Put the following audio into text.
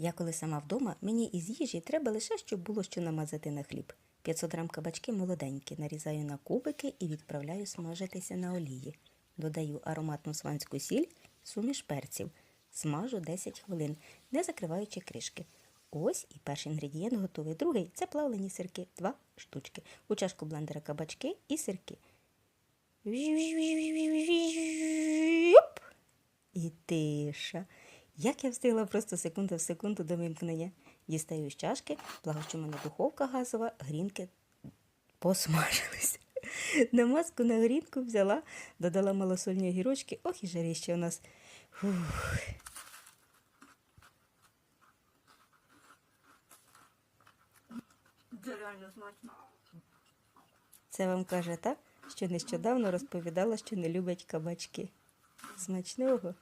Я коли сама вдома, мені із їжі треба лише, щоб було що намазати на хліб. 500 грам кабачки молоденькі, нарізаю на кубики і відправляю смажитися на олії. Додаю ароматну сванську сіль, суміш перців. Смажу 10 хвилин, не закриваючи кришки. Ось і перший інгредієнт готовий. Другий це плавлені сирки, два штучки. У чашку блендера кабачки і сирки. І тиша. Як я встигла просто секунда в секунду до вимкнення. Дістаю з чашки, благо, що в мене духовка газова, грінки посмажились. Намазку на грінку взяла, додала малосольні огірочки. Ох і жаріще у нас. Фух. Це реально смачно. Це вам каже та, що нещодавно розповідала, що не любить кабачки. Смачного.